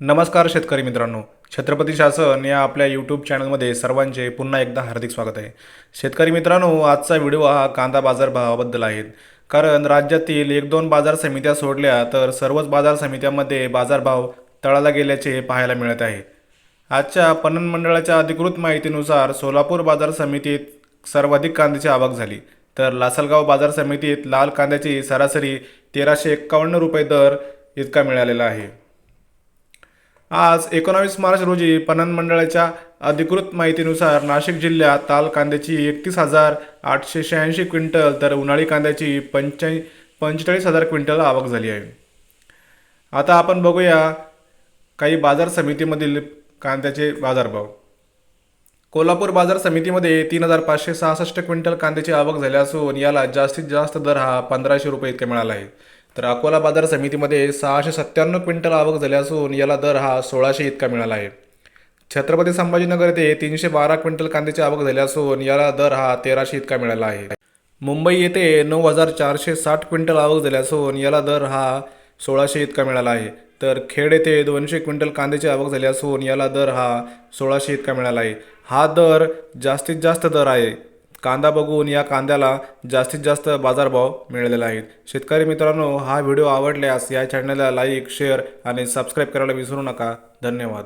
नमस्कार शेतकरी मित्रांनो. छत्रपती शासन या आपल्या यूट्यूब चॅनलमध्ये सर्वांचे पुन्हा एकदा हार्दिक स्वागत आहे. शेतकरी मित्रांनो आजचा व्हिडिओ हा कांदा बाजारभावाबद्दल आहे. कारण राज्यातील एक दोन बाजार समित्या सोडल्या तर सर्वच बाजार समित्यांमध्ये बाजारभाव तळाला गेल्याचे पाहायला मिळत आहे. आजच्या पणन मंडळाच्या अधिकृत माहितीनुसार सोलापूर बाजार समितीत सर्वाधिक कांद्याची आवक झाली. तर लासलगाव बाजार समितीत लाल कांद्याची सरासरी तेराशे एक्कावन्न रुपये दर इतका मिळालेला आहे. आज एकोणावीस मार्च रोजी पणन मंडळाच्या अधिकृत माहितीनुसार नाशिक जिल्ह्यात ताल कांद्याची एकतीस हजार आठशे शहाऐंशी क्विंटल तर उन्हाळी कांद्याची पंच्या पंचेचाळीस हजार क्विंटल आवक झाली आहे. आता आपण बघूया काही बाजार समितीमधील कांद्याचे बाजारभाव. कोल्हापूर बाजार समितीमध्ये तीन हजार पाचशे सहासष्ट क्विंटल कांद्याची आवक झाली असून याला जास्तीत जास्त दर हा पंधराशे रुपये इतके मिळाला आहे. तर अकोला बाजार समितीमध्ये सहाशे सत्त्याण्णव क्विंटल आवक झाली असून याला दर हा सोळाशे इतका मिळाला आहे. छत्रपती संभाजीनगर येथे तीनशे बारा क्विंटल कांद्याची आवक झाली असून याला दर हा तेराशे इतका मिळाला आहे. मुंबई येथे नऊ हजार चारशे साठ क्विंटल आवक झाली असून याला दर हा सोळाशे इतका मिळाला आहे. तर खेड येथे दोनशे क्विंटल कांद्याची आवक झाली असून याला दर हा सोळाशे इतका मिळाला आहे. हा दर जास्तीत जास्त दर आहे. कांदा बघून या कांद्याला जास्तीत जास्त बाजारभाव मिळालेला आहे. शेतकरी मित्रांनो हा व्हिडिओ आवडल्यास या चॅनलला लाईक शेअर आणि सबस्क्राईब करायला विसरू नका. धन्यवाद.